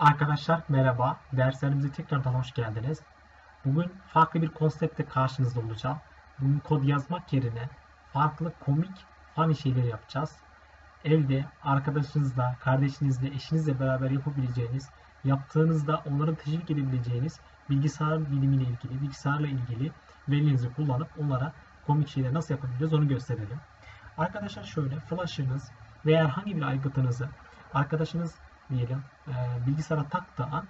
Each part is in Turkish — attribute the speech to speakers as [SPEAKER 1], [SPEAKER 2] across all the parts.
[SPEAKER 1] Arkadaşlar merhaba. Derslerimize tekrardan hoş geldiniz. Bugün farklı bir konseptle karşınızda olacağım. Bugün kod yazmak yerine farklı komik, funny şeyler yapacağız. Evde arkadaşınızla, kardeşinizle, eşinizle beraber yapabileceğiniz, yaptığınızda onları teşvik edebileceğiniz bilgisayar bilimiyle ilgili, bilgisayarla ilgili verilerinizi kullanıp onlara komik şeyler nasıl yapabiliriz onu gösterelim. Arkadaşlar şöyle flash'ınız veya herhangi bir aygıtınızı arkadaşınız diyelim e, bilgisayara taktığı an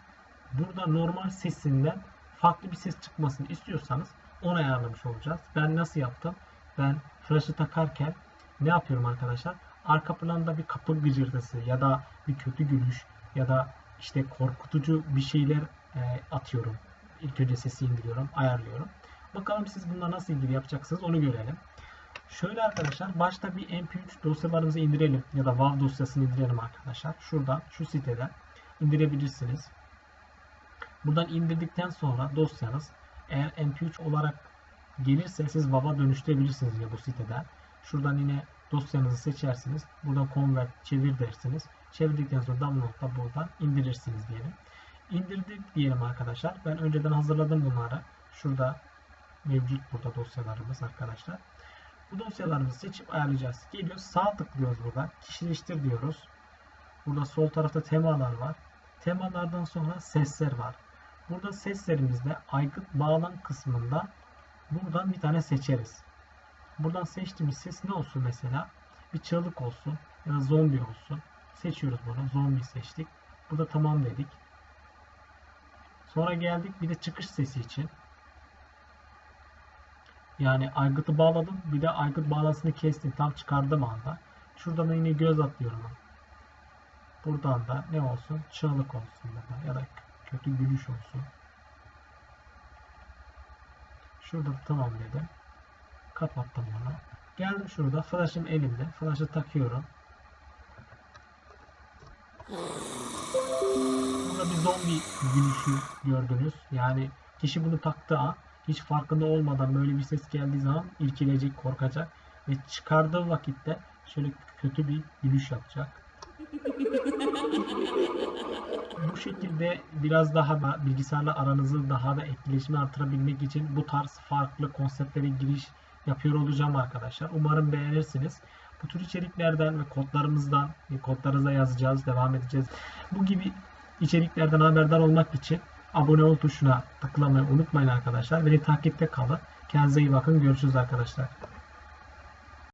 [SPEAKER 1] burada normal sesinden farklı bir ses çıkmasını istiyorsanız onu ayarlamış olacağız. Ben nasıl yaptım? Ben flash'ı takarken ne yapıyorum arkadaşlar? Arka planda bir kapı gıcırtısı ya da bir kötü gülüş ya da işte korkutucu bir şeyler e, atıyorum. İlk önce sesi indiriyorum, ayarlıyorum. Bakalım siz bununla nasıl ilgili yapacaksınız onu görelim. Şöyle arkadaşlar başta bir mp3 dosyalarımızı indirelim ya da WAV dosyasını indirelim arkadaşlar. Şuradan şu siteden indirebilirsiniz. Buradan indirdikten sonra dosyanız eğer mp3 olarak gelirse siz WAV'a dönüştürebilirsiniz ya bu siteden. Şuradan yine dosyanızı seçersiniz. Buradan convert çevir dersiniz. Çevirdikten sonra download'da buradan indirirsiniz diyelim. İndirdik diyelim arkadaşlar. Ben önceden hazırladım bunları. Şurada mevcut burada dosyalarımız arkadaşlar. Bu dosyalarımızı seçip ayarlayacağız. Geliyoruz sağ tıklıyoruz burada. Kişileştir diyoruz. Burada sol tarafta temalar var. Temalardan sonra sesler var. Burada seslerimizde aygıt bağlan kısmında buradan bir tane seçeriz. Buradan seçtiğimiz ses ne olsun mesela? Bir çığlık olsun ya da zombi olsun. Seçiyoruz bunu. Zombi seçtik. Burada tamam dedik. Sonra geldik bir de çıkış sesi için. Yani aygıtı bağladım. Bir de aygıt bağlantısını kestim. Tam çıkardığım anda. Şuradan da yine göz atlıyorum. Buradan da ne olsun? Çığlık olsun ya da, ya da kötü gülüş olsun. Şurada tamam dedim. Kapattım bunu. Geldim şurada. Flash'ım elimde. Flash'ı takıyorum. Burada bir zombi gülüşü gördünüz. Yani kişi bunu taktığı an hiç farkında olmadan böyle bir ses geldiği zaman irkilecek, korkacak ve çıkardığı vakitte şöyle kötü bir gülüş yapacak. Bu şekilde biraz daha da bilgisayarla aranızı daha da etkileşimi artırabilmek için bu tarz farklı konseptlere giriş yapıyor olacağım arkadaşlar. Umarım beğenirsiniz. Bu tür içeriklerden ve kodlarımızdan, kodlarınıza yazacağız, devam edeceğiz. Bu gibi içeriklerden haberdar olmak için abone ol tuşuna tıklamayı unutmayın arkadaşlar. Beni takipte kalın. Kendinize iyi bakın. Görüşürüz arkadaşlar.